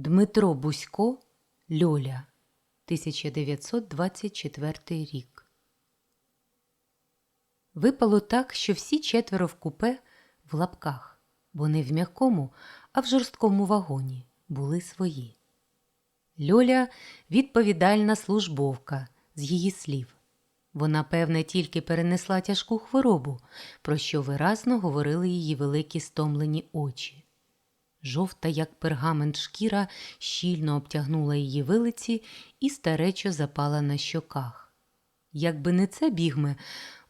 Дмитро Бусько Льоля 1924 рік. Випало так, що всі четверо в купе в лапках, бо не в м'якому, а в жорсткому вагоні були свої. Льоля відповідальна службовка з її слів. Вона, певне, тільки перенесла тяжку хворобу, про що виразно говорили її великі стомлені очі. Жовта, як пергамент шкіра, щільно обтягнула її вилиці і старечо запала на щоках. Якби не це бігме,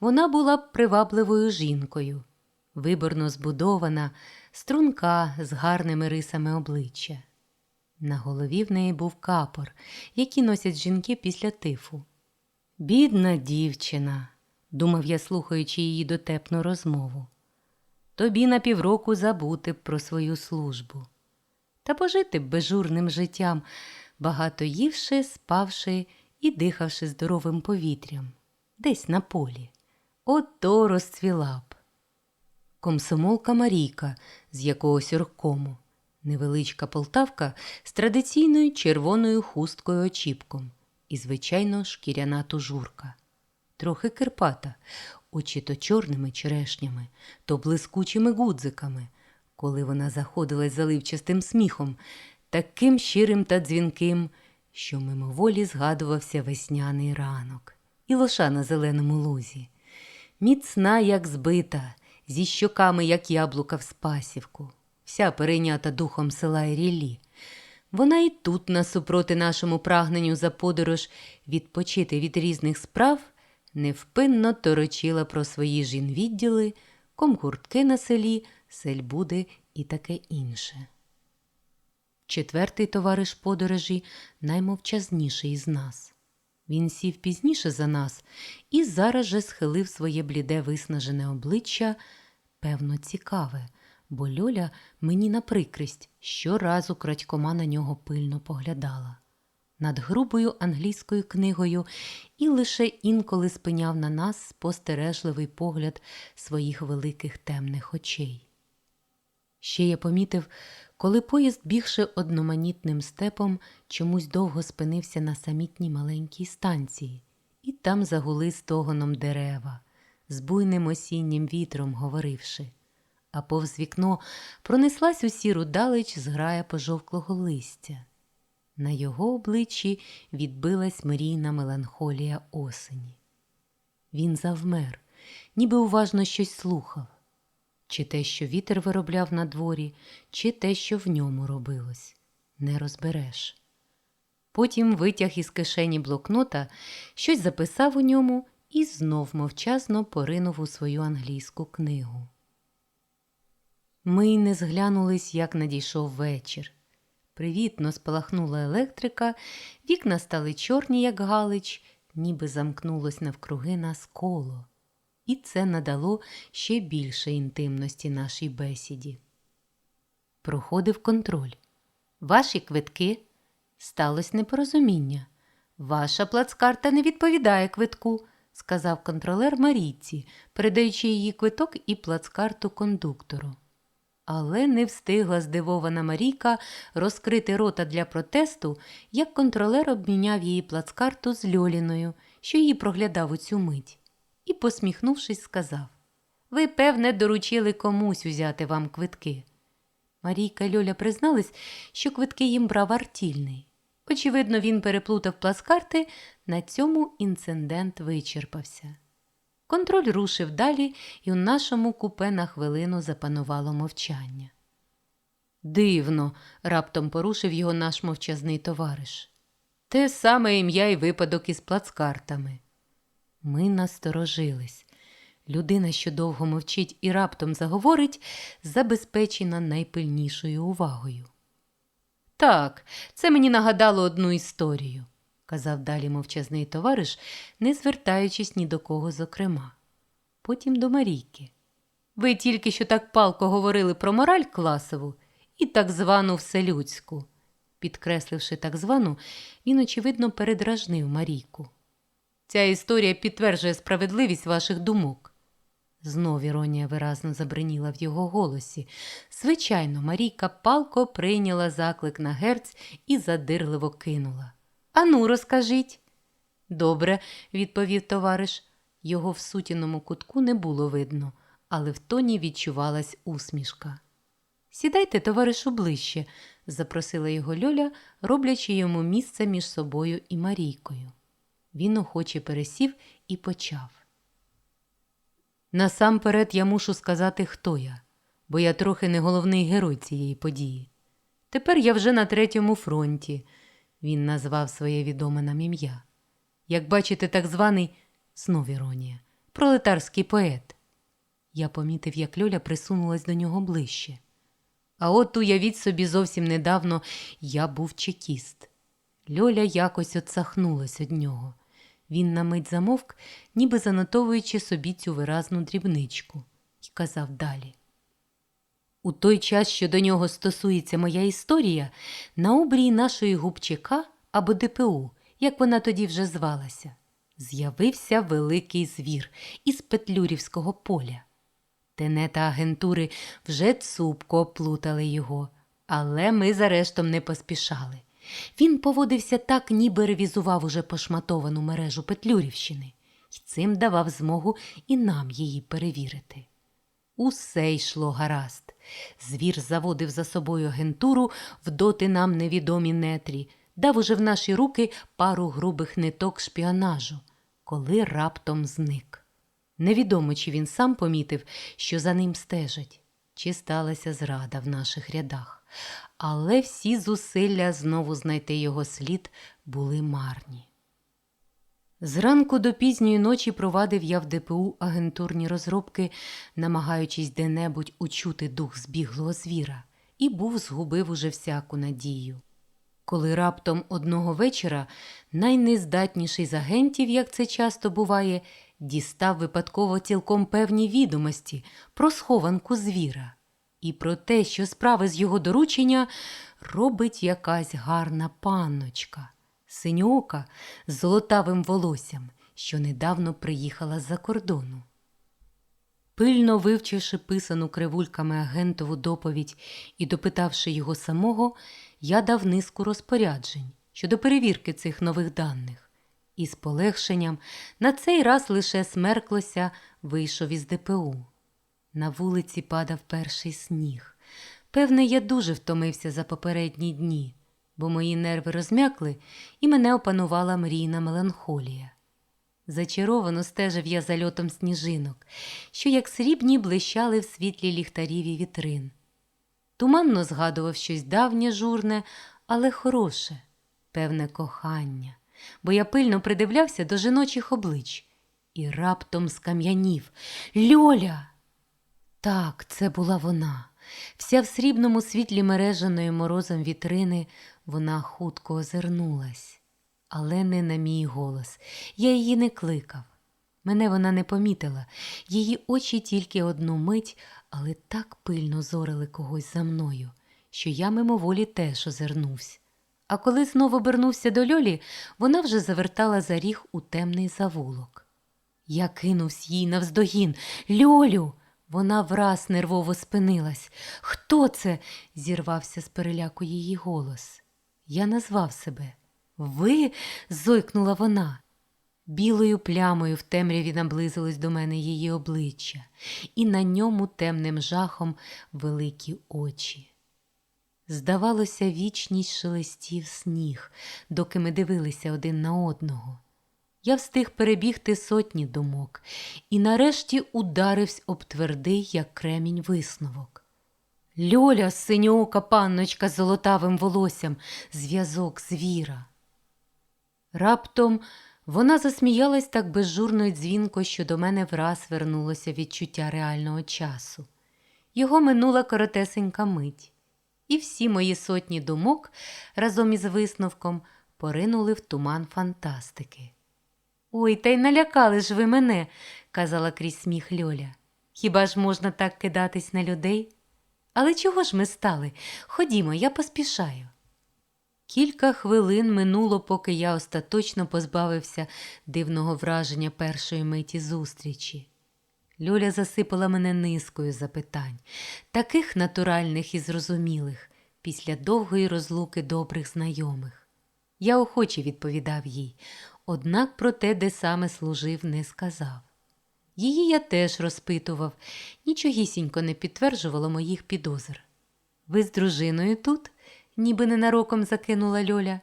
вона була б привабливою жінкою, виборно збудована, струнка з гарними рисами обличчя. На голові в неї був капор, який носять жінки після тифу. Бідна дівчина, думав я, слухаючи її дотепну розмову. Тобі на півроку забути б про свою службу. Та пожити б безжурним життям, багато ївши, спавши і дихавши здоровим повітрям, десь на полі. Ото розцвіла б. Комсомолка Марійка з якогось оргкому, невеличка полтавка з традиційною червоною хусткою очіпком і, звичайно, шкіряна тужурка. Трохи кирпата, очі то чорними черешнями, то блискучими гудзиками, коли вона заходила заливчастим сміхом, таким щирим та дзвінким, що мимоволі згадувався весняний ранок і лоша на зеленому лузі. Міцна, як збита, зі щоками, як яблука в спасівку, вся перейнята духом села і ріллі. Вона і тут, насупроти нашому прагненню за подорож відпочити від різних справ, невпинно торочила про свої жінвідділи, комгуртки на селі, сельбуди і таке інше. Четвертий товариш подорожі наймовчазніший із нас. Він сів пізніше за нас і зараз же схилив своє бліде виснажене обличчя, певно, цікаве, бо Льоля мені на прикрість щоразу крадькома на нього пильно поглядала. Над грубою англійською книгою і лише інколи спиняв на нас спостережливий погляд своїх великих темних очей. Ще я помітив, коли поїзд, бігши одноманітним степом, чомусь довго спинився на самітній маленькій станції, і там загули стогоном дерева, з буйним осіннім вітром говоривши, а повз вікно пронеслась у сіру далеч зграя пожовклого листя. На його обличчі відбилась мрійна меланхолія осені. Він завмер, ніби уважно щось слухав чи те, що вітер виробляв на дворі, чи те, що в ньому робилось, не розбереш. Потім витяг із кишені блокнота, щось записав у ньому і знов мовчазно поринув у свою англійську книгу. Ми й не зглянулись, як надійшов вечір. Привітно спалахнула електрика, вікна стали чорні, як галич, ніби замкнулось навкруги нас коло і це надало ще більше інтимності нашій бесіді. Проходив контроль. Ваші квитки сталося непорозуміння. Ваша плацкарта не відповідає квитку, сказав контролер Марійці, передаючи її квиток і плацкарту кондуктору. Але не встигла здивована Марійка розкрити рота для протесту, як контролер обміняв її плацкарту з Льоліною, що її проглядав у цю мить і, посміхнувшись, сказав Ви, певне, доручили комусь узяти вам квитки. Марійка й Льоля признались, що квитки їм брав артільний. Очевидно, він переплутав пласкарти, на цьому інцидент вичерпався. Контроль рушив далі, і у нашому купе на хвилину запанувало мовчання. Дивно, раптом порушив його наш мовчазний товариш. Те саме ім'я і випадок із плацкартами. Ми насторожились. Людина, що довго мовчить і раптом заговорить, забезпечена найпильнішою увагою. Так, це мені нагадало одну історію, казав далі мовчазний товариш, не звертаючись ні до кого зокрема. Потім до Марійки. Ви тільки що так палко говорили про мораль класову і так звану вселюдську. Підкресливши так звану, він, очевидно, передражнив Марійку. Ця історія підтверджує справедливість ваших думок. Знов іронія виразно забриніла в його голосі. Звичайно, Марійка палко прийняла заклик на герць і задирливо кинула. Ану, розкажіть. Добре, відповів товариш. Його в сутіному кутку не було видно, але в тоні відчувалась усмішка. Сідайте, товаришу, ближче, запросила його Льоля, роблячи йому місце між собою і Марійкою. Він охоче пересів і почав. Насамперед я мушу сказати, хто я, бо я трохи не головний герой цієї події. Тепер я вже на третьому фронті, він назвав своє відоме нам ім'я. Як бачите, так званий знов іронія, пролетарський поет. Я помітив, як Льоля присунулась до нього ближче. А от уявіть собі, зовсім недавно я був чекіст. Льоля якось отсахнулась від нього. Він на мить замовк, ніби занотовуючи собі цю виразну дрібничку, і казав далі. У той час, що до нього стосується моя історія, на обрії нашої губчика або ДПУ, як вона тоді вже звалася, з'явився великий звір із Петлюрівського поля. Тенета агентури вже цупко оплутали його, але ми за рештом не поспішали. Він поводився так, ніби ревізував уже пошматовану мережу Петлюрівщини, і цим давав змогу і нам її перевірити. Усе йшло гаразд. Звір заводив за собою агентуру в доти нам невідомі нетрі, дав уже в наші руки пару грубих ниток шпіонажу, коли раптом зник. Невідомо, чи він сам помітив, що за ним стежать, чи сталася зрада в наших рядах, але всі зусилля знову знайти його слід були марні. Зранку до пізньої ночі провадив я в ДПУ агентурні розробки, намагаючись де-небудь учути дух збіглого звіра, і був згубив уже всяку надію. Коли раптом одного вечора найнездатніший з агентів, як це часто буває, дістав випадково цілком певні відомості про схованку звіра і про те, що справи з його доручення робить якась гарна панночка, синьоока з золотавим волоссям, що недавно приїхала з-за кордону. Пильно вивчивши писану кривульками агентову доповідь і допитавши його самого, я дав низку розпоряджень щодо перевірки цих нових даних. І з полегшенням на цей раз лише смерклося вийшов із ДПУ. На вулиці падав перший сніг. Певне, я дуже втомився за попередні дні, бо мої нерви розм'якли, і мене опанувала мрійна меланхолія. Зачаровано стежив я за льотом сніжинок, що, як срібні, блищали в світлі ліхтарів і вітрин. Туманно згадував щось давнє журне, але хороше, певне кохання, бо я пильно придивлявся до жіночих облич і раптом скам'янів Льоля! Так, це була вона. Вся в срібному світлі мережаної морозом вітрини вона хутко озирнулась, але не на мій голос. Я її не кликав. Мене вона не помітила, її очі тільки одну мить, але так пильно зорили когось за мною, що я мимоволі теж озирнувся. А коли знову обернувся до Льолі, вона вже завертала за ріг у темний завулок. Я кинувся їй навздогін. Льолю. Вона враз нервово спинилась. Хто це? зірвався з переляку її голос. Я назвав себе. Ви? зойкнула вона. Білою плямою в темряві наблизилось до мене її обличчя, і на ньому темним жахом великі очі. Здавалося, вічність шелестів сніг, доки ми дивилися один на одного. Я встиг перебігти сотні думок і нарешті ударився об твердий, як кремінь, висновок. Льоля, синьока панночка з золотавим волоссям, зв'язок звіра. Раптом вона засміялась так безжурно й дзвінко, що до мене враз вернулося відчуття реального часу. Його минула коротесенька мить, і всі мої сотні думок разом із висновком поринули в туман фантастики. Ой, та й налякали ж ви мене, казала крізь сміх Льоля. Хіба ж можна так кидатись на людей? Але чого ж ми стали? Ходімо, я поспішаю. Кілька хвилин минуло, поки я остаточно позбавився дивного враження першої миті зустрічі. Люля засипала мене низкою запитань, таких натуральних і зрозумілих, після довгої розлуки добрих знайомих. Я охоче відповідав їй, однак про те, де саме служив, не сказав. Її я теж розпитував, нічогісінько не підтверджувало моїх підозр. Ви з дружиною тут? ніби ненароком закинула Льоля.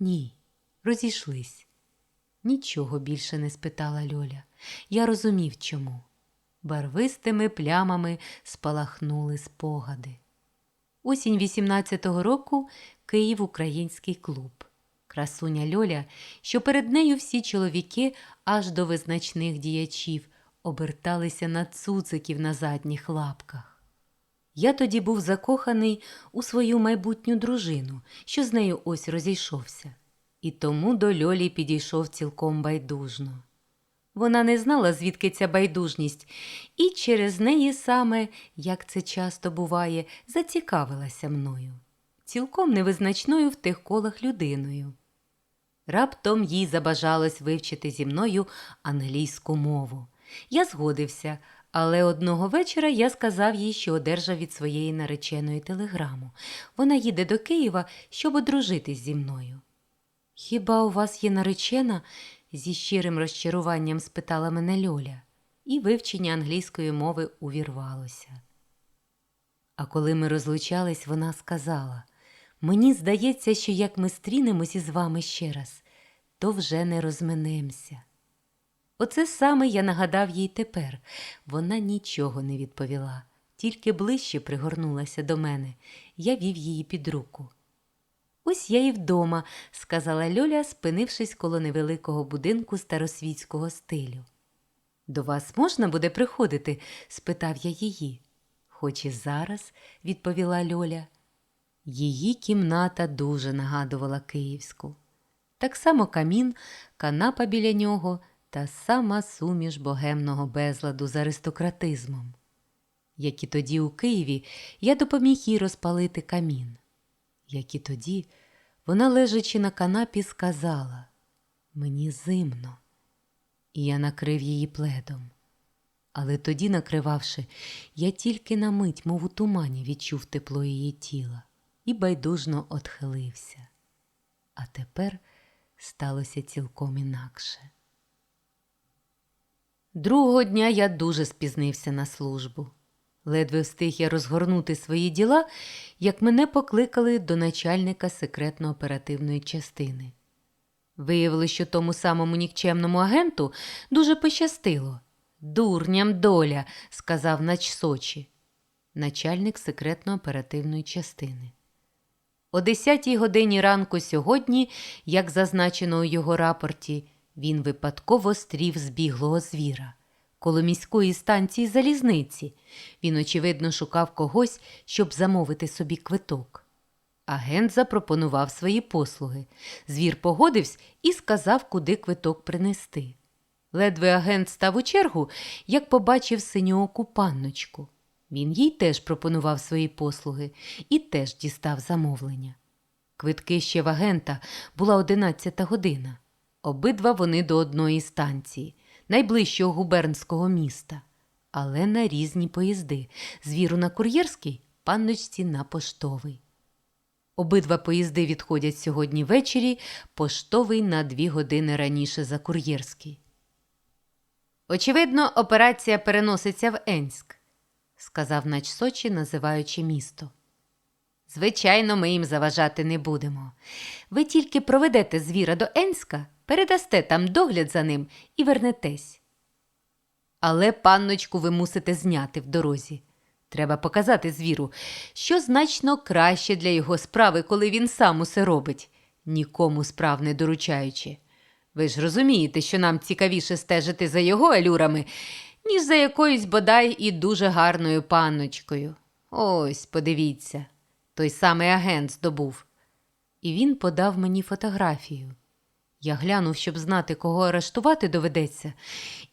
Ні, розійшлись. Нічого більше не спитала Льоля. Я розумів чому. Барвистими плямами спалахнули спогади. Осінь 18-го року Київ Український клуб. Красуня Льоля, що перед нею всі чоловіки аж до визначних діячів оберталися на цуциків на задніх лапках. Я тоді був закоханий у свою майбутню дружину, що з нею ось розійшовся, і тому до Льолі підійшов цілком байдужно. Вона не знала, звідки ця байдужність, і через неї саме, як це часто буває, зацікавилася мною, цілком невизначною в тих колах людиною. Раптом їй забажалось вивчити зі мною англійську мову. Я згодився, але одного вечора я сказав їй, що одержав від своєї нареченої телеграму. Вона їде до Києва, щоб одружитись зі мною. Хіба у вас є наречена? зі щирим розчаруванням спитала мене Льоля, і вивчення англійської мови увірвалося. А коли ми розлучались, вона сказала Мені здається, що як ми стрінемось із вами ще раз, то вже не розминемося. Оце саме я нагадав їй тепер. Вона нічого не відповіла, тільки ближче пригорнулася до мене. Я вів її під руку. Ось я і вдома, сказала Льоля, спинившись коло невеликого будинку старосвітського стилю. До вас можна буде приходити? спитав я її. Хоч і зараз, відповіла Льоля. Її кімната дуже нагадувала київську. Так само камін, канапа біля нього та сама суміш богемного безладу з аристократизмом. Як і тоді у Києві, я допоміг їй розпалити камін. Як і тоді, вона, лежачи на канапі, сказала Мені зимно, і я накрив її пледом. Але тоді, накривавши, я тільки на мить, мов у тумані, відчув тепло її тіла і байдужно отхилився. А тепер сталося цілком інакше. Другого дня я дуже спізнився на службу. Ледве встиг я розгорнути свої діла, як мене покликали до начальника секретно-оперативної частини. Виявилося, що тому самому нікчемному агенту дуже пощастило. Дурням доля, сказав начсочі, начальник секретно-оперативної частини. О 10 годині ранку сьогодні, як зазначено у його рапорті, він випадково стрів збіглого звіра коло міської станції залізниці. Він, очевидно, шукав когось, щоб замовити собі квиток. Агент запропонував свої послуги. Звір погодився і сказав, куди квиток принести. Ледве агент став у чергу, як побачив синьооку панночку. Він їй теж пропонував свої послуги і теж дістав замовлення. Квитки ще в агента була одинадцята година. Обидва вони до одної станції, найближчого губернського міста, але на різні поїзди звіру на кур'єрський, панночці на поштовий. Обидва поїзди відходять сьогодні ввечері, поштовий на дві години раніше за кур'єрський. Очевидно, операція переноситься в Енськ, сказав нач Сочі, називаючи місто. Звичайно, ми їм заважати не будемо. Ви тільки проведете звіра до Енська, передасте там догляд за ним і вернетесь. Але панночку ви мусите зняти в дорозі. Треба показати звіру, що значно краще для його справи, коли він сам усе робить, нікому справ не доручаючи. Ви ж розумієте, що нам цікавіше стежити за його алюрами, ніж за якоюсь бодай і дуже гарною панночкою. Ось, подивіться, той самий агент здобув. І він подав мені фотографію. Я глянув, щоб знати, кого арештувати доведеться,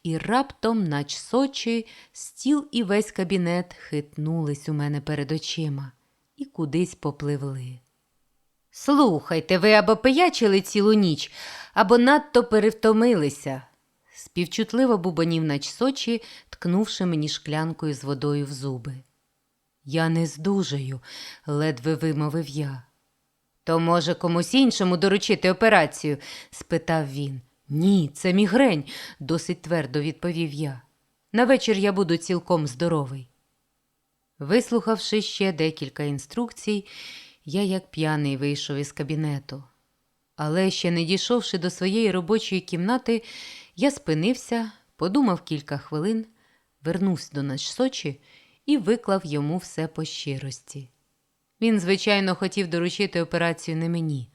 і раптом, нач сочі, стіл і весь кабінет хитнулись у мене перед очима і кудись попливли. Слухайте, ви або пиячили цілу ніч, або надто перевтомилися, співчутливо бубонів нач Сочі, ткнувши мені шклянкою з водою в зуби. Я не здужаю, ледве вимовив я. То, може, комусь іншому доручити операцію? спитав він. Ні, це мігрень, досить твердо відповів я. На вечір я буду цілком здоровий. Вислухавши ще декілька інструкцій, я як п'яний вийшов із кабінету. Але ще не дійшовши до своєї робочої кімнати, я спинився, подумав кілька хвилин, вернувся до наш Сочі і виклав йому все по щирості. Він, звичайно, хотів доручити операцію не мені,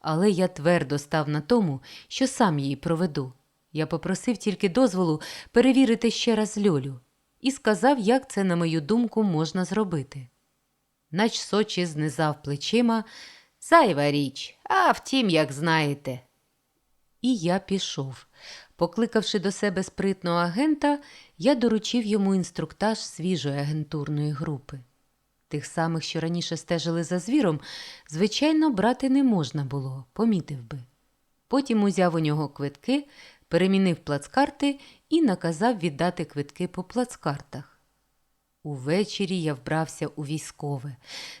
але я твердо став на тому, що сам її проведу. Я попросив тільки дозволу перевірити ще раз Льолю і сказав, як це, на мою думку, можна зробити. Нач Сочі знизав плечима. Зайва річ, а втім, як знаєте. І я пішов. Покликавши до себе спритного агента, я доручив йому інструктаж свіжої агентурної групи. Тих самих, що раніше стежили за звіром, звичайно, брати не можна було, помітив би. Потім узяв у нього квитки, перемінив плацкарти і наказав віддати квитки по плацкартах. Увечері я вбрався у військове.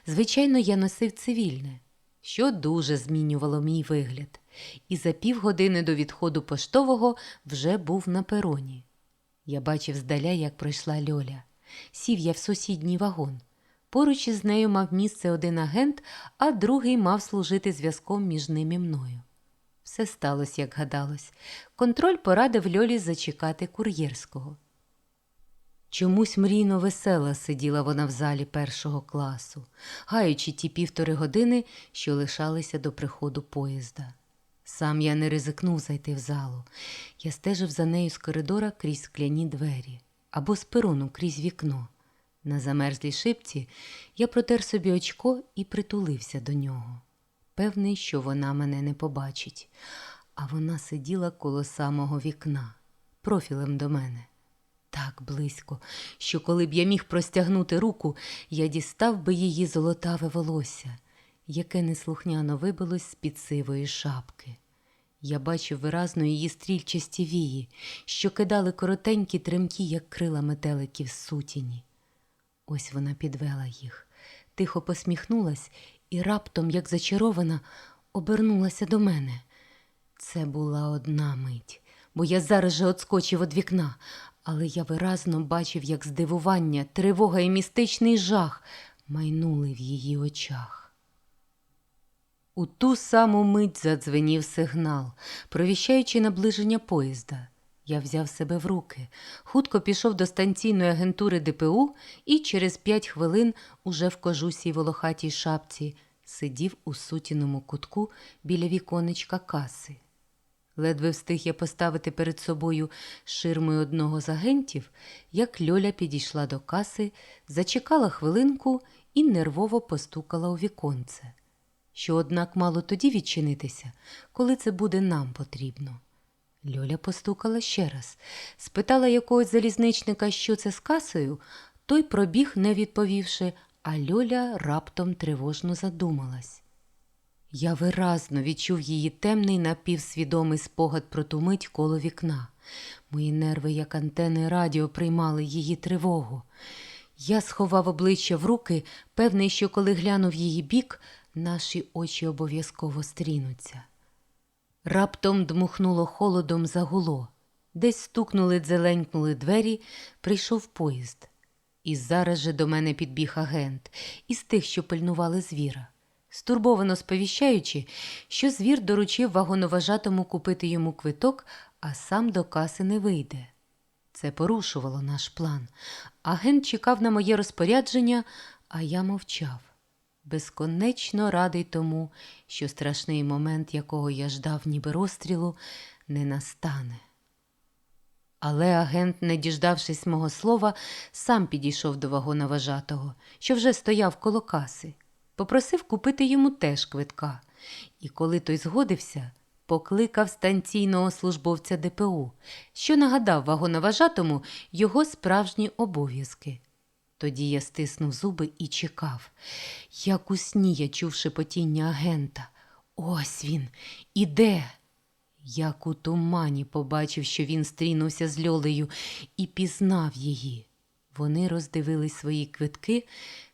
Звичайно, я носив цивільне, що дуже змінювало мій вигляд, і за півгодини до відходу поштового вже був на пероні. Я бачив здаля, як пройшла Льоля. Сів я в сусідній вагон. Поруч із нею мав місце один агент, а другий мав служити зв'язком між ним і мною. Все сталося, як гадалось. Контроль порадив Льолі зачекати кур'єрського. Чомусь мрійно весела сиділа вона в залі першого класу, гаючи ті півтори години, що лишалися до приходу поїзда. Сам я не ризикнув зайти в залу. Я стежив за нею з коридора крізь скляні двері або з перону крізь вікно. На замерзлій шипці я протер собі очко і притулився до нього. Певний, що вона мене не побачить, а вона сиділа коло самого вікна, профілем до мене. Так близько, що коли б я міг простягнути руку, я дістав би її золотаве волосся, яке неслухняно вибилось з-під сивої шапки. Я бачив виразно її стрільчасті вії, що кидали коротенькі тремкі, як крила метеликів сутіні. Ось вона підвела їх, тихо посміхнулась і раптом, як зачарована, обернулася до мене. Це була одна мить, бо я зараз же отскочив від вікна, але я виразно бачив, як здивування, тривога і містичний жах майнули в її очах. У ту саму мить задзвенів сигнал, провіщаючи наближення поїзда. Я взяв себе в руки, хутко пішов до станційної агентури ДПУ і через п'ять хвилин уже в кожусій волохатій шапці сидів у сутіному кутку біля віконечка каси. Ледве встиг я поставити перед собою ширмою одного з агентів, як Льоля підійшла до каси, зачекала хвилинку і нервово постукала у віконце, що, однак, мало тоді відчинитися, коли це буде нам потрібно. Льоля постукала ще раз, спитала якогось залізничника, що це з касою, той пробіг, не відповівши, а Льоля раптом тривожно задумалась. Я виразно відчув її темний напівсвідомий спогад про ту мить коло вікна. Мої нерви, як антени радіо, приймали її тривогу. Я сховав обличчя в руки, певний, що коли глянув її бік, наші очі обов'язково стрінуться. Раптом дмухнуло холодом загуло. Десь стукнули, дзеленькнули двері, прийшов поїзд. І зараз же до мене підбіг агент із тих, що пильнували звіра, стурбовано сповіщаючи, що звір доручив вагоноважатому купити йому квиток, а сам до каси не вийде. Це порушувало наш план. Агент чекав на моє розпорядження, а я мовчав безконечно радий тому, що страшний момент, якого я ждав, ніби розстрілу, не настане. Але агент, не діждавшись мого слова, сам підійшов до вагона вожатого, що вже стояв коло каси, попросив купити йому теж квитка, і коли той згодився, покликав станційного службовця ДПУ, що нагадав вагоноважатому його справжні обов'язки. Тоді я стиснув зуби і чекав. Як у сні я чув шепотіння агента. Ось він, іде. Як у тумані побачив, що він стрінувся з Льолею і пізнав її. Вони роздивили свої квитки,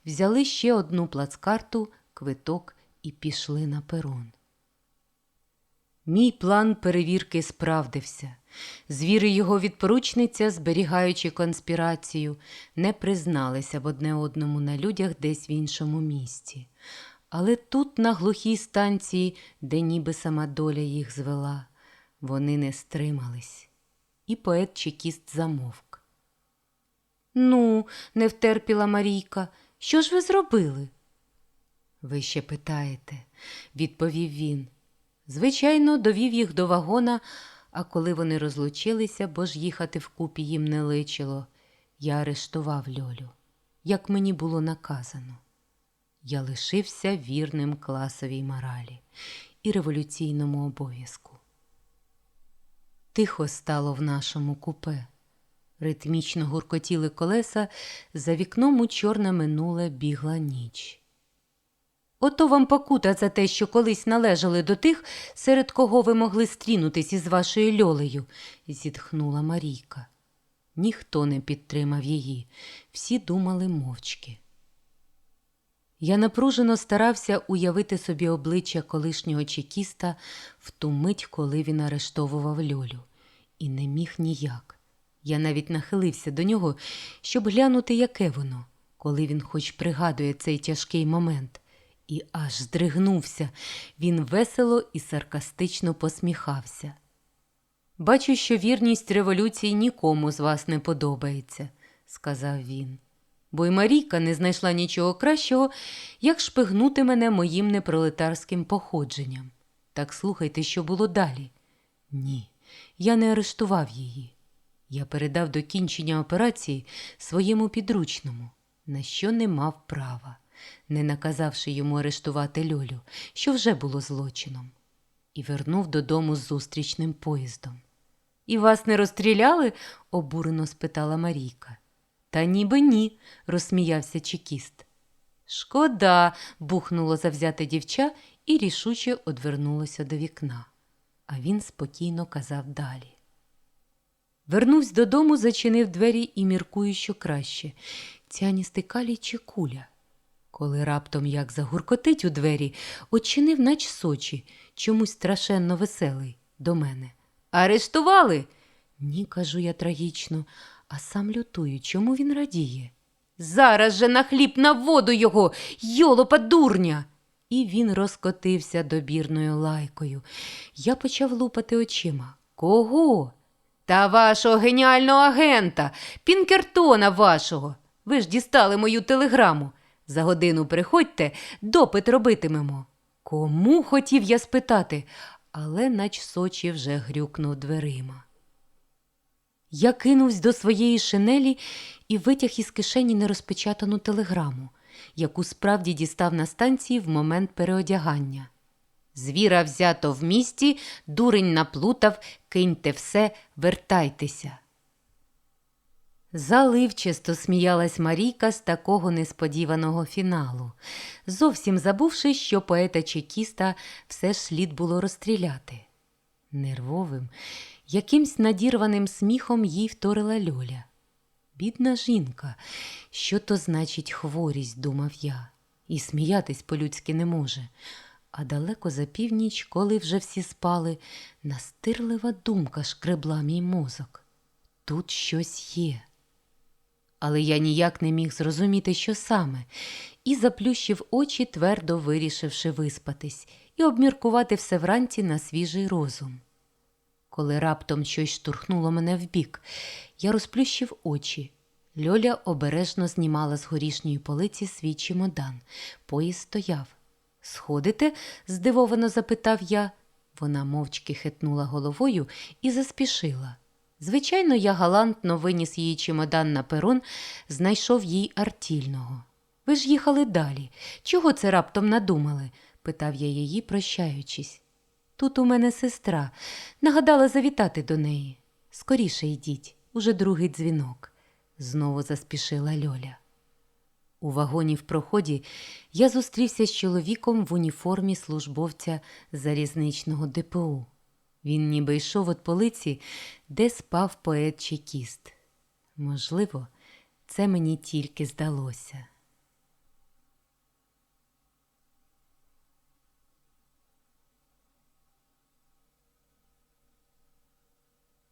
взяли ще одну плацкарту, квиток і пішли на перон. Мій план перевірки справдився. Звіри його відпоручниця, зберігаючи конспірацію, не призналися в одне одному на людях десь в іншому місці. Але тут, на глухій станції, де ніби сама доля їх звела, вони не стримались. І поет чекіст замовк. Ну, не втерпіла Марійка, що ж ви зробили? Ви ще питаєте, відповів він. Звичайно, довів їх до вагона, а коли вони розлучилися, бо ж їхати вкупі їм не личило, я арештував Льолю, як мені було наказано. Я лишився вірним класовій моралі і революційному обов'язку. Тихо стало в нашому купе. Ритмічно гуркотіли колеса, за вікном у чорне минуле бігла ніч. Ото вам покута за те, що колись належали до тих, серед кого ви могли стрінутись із вашою льолею, зітхнула Марійка. Ніхто не підтримав її, всі думали мовчки. Я напружено старався уявити собі обличчя колишнього чекіста в ту мить, коли він арештовував Льолю, і не міг ніяк. Я навіть нахилився до нього, щоб глянути, яке воно, коли він хоч пригадує цей тяжкий момент, і аж здригнувся. Він весело і саркастично посміхався. Бачу, що вірність революції нікому з вас не подобається, сказав він. Бо й Марійка не знайшла нічого кращого, як шпигнути мене моїм непролетарським походженням. Так слухайте, що було далі. Ні, я не арештував її. Я передав до кінчення операції своєму підручному, на що не мав права, не наказавши йому арештувати Льолю, що вже було злочином, і вернув додому з зустрічним поїздом. І вас не розстріляли? обурено спитала Марійка. Та ніби ні, розсміявся чекіст. Шкода, бухнуло завзяте дівча і рішуче одвернулося до вікна. А він спокійно казав далі. Вернувся додому, зачинив двері і міркую, що краще цяні калі чи куля. Коли раптом як загуркотить у двері, очинив, нач сочі, чомусь страшенно веселий до мене. Арештували? Ні, кажу я трагічно, а сам лютую, чому він радіє. Зараз же на хліб на воду його, йолопа дурня. І він розкотився добірною лайкою. Я почав лупати очима. Кого? Та вашого геніального агента, Пінкертона вашого. Ви ж дістали мою телеграму. За годину приходьте, допит робитимемо. Кому хотів я спитати, але нач Сочі вже грюкнув дверима. Я кинувся до своєї шинелі і витяг із кишені нерозпечатану телеграму, яку справді дістав на станції в момент переодягання. Звіра взято в місті, дурень наплутав, киньте все, вертайтеся. Заливчисто сміялась Марійка з такого несподіваного фіналу, зовсім забувши, що поета Чекіста все ж слід було розстріляти. Нервовим, якимсь надірваним сміхом їй вторила Льоля. Бідна жінка, що то значить хворість, думав я, і сміятись по-людськи не може. А далеко за північ, коли вже всі спали, настирлива думка шкребла мій мозок. Тут щось є. Але я ніяк не міг зрозуміти, що саме, і заплющив очі, твердо вирішивши виспатись і обміркувати все вранці на свіжий розум. Коли раптом щось штурхнуло мене вбік, я розплющив очі. Льоля обережно знімала з горішньої полиці свій чемодан. Поїзд стояв. Сходите? здивовано запитав я. Вона мовчки хитнула головою і заспішила. Звичайно, я галантно виніс її чемодан на перон, знайшов їй артільного. Ви ж їхали далі. Чого це раптом надумали? питав я її, прощаючись. Тут у мене сестра. Нагадала завітати до неї. Скоріше йдіть, уже другий дзвінок, знову заспішила Льоля. У вагоні в проході я зустрівся з чоловіком в уніформі службовця залізничного ДПУ. Він ніби йшов від полиці, де спав поет чекіст. Можливо, це мені тільки здалося.